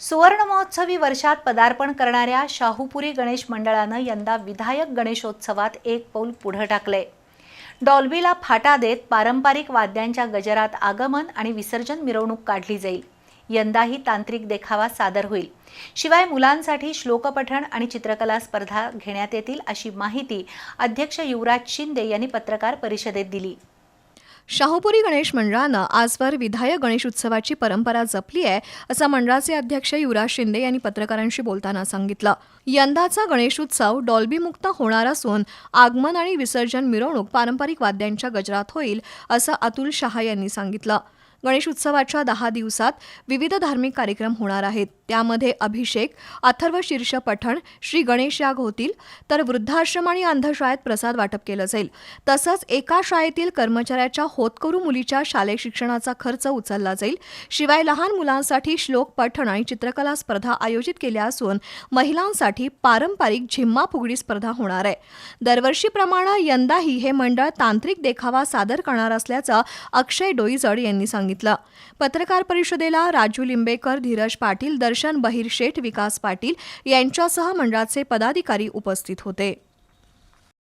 सुवर्ण महोत्सवी वर्षात पदार्पण करणाऱ्या शाहूपुरी गणेश मंडळानं यंदा विधायक गणेशोत्सवात एक पाऊल पुढं टाकलंय. डॉल्बीला फाटा देत पारंपरिक वाद्यांच्या गजरात आगमन आणि विसर्जन मिरवणूक काढली जाईल. यंदाही तांत्रिक देखावा सादर होईल. शिवाय मुलांसाठी श्लोकपठण आणि चित्रकला स्पर्धा घेण्यात येतील अशी माहिती अध्यक्ष युवराज शिंदे यांनी पत्रकार परिषदेत दिली. शाहूपुरी गणेश मंडळानं आजवर विधायक गणेश उत्सवाची परंपरा जपली आहे असं मंडळाचे अध्यक्ष युवराज शिंदे यांनी पत्रकारांशी बोलताना सांगितलं. यंदाचा गणेशोत्सव डॉल्बीमुक्त होणार असून आगमन आणि विसर्जन मिरवणूक पारंपरिक वाद्यांच्या गजरात होईल असं अतुल शहा यांनी सांगितलं. गणेश उत्सवाच्या दहा दिवसात विविध धार्मिक कार्यक्रम होणार आहेत. त्यामध्ये अभिषेक अथर्व शीर्ष पठण श्री गणेश याग होतील तर वृद्धाश्रम आणि अंधशाळेत प्रसाद वाटप केलं जाईल. तसंच एका शाळेतील कर्मचाऱ्याच्या होतकरू मुलीच्या शालेय शिक्षणाचा खर्च उचलला जाईल. शिवाय लहान मुलांसाठी श्लोक पठण आणि चित्रकला स्पर्धा आयोजित केल्या असून महिलांसाठी पारंपरिक झिम्मा फुगडी स्पर्धा होणार आहे. दरवर्षीप्रमाणे यंदाही हे मंडळ तांत्रिक देखावा सादर करणार असल्याचं अक्षय डोईजड यांनी सांगितलं. पत्रकार परिषदेला राजू लिंबेकर धीरज पाटील दर्शन बहिर शेठ विकास पाटील यांच्यासह मंडळाचे पदाधिकारी उपस्थित होते.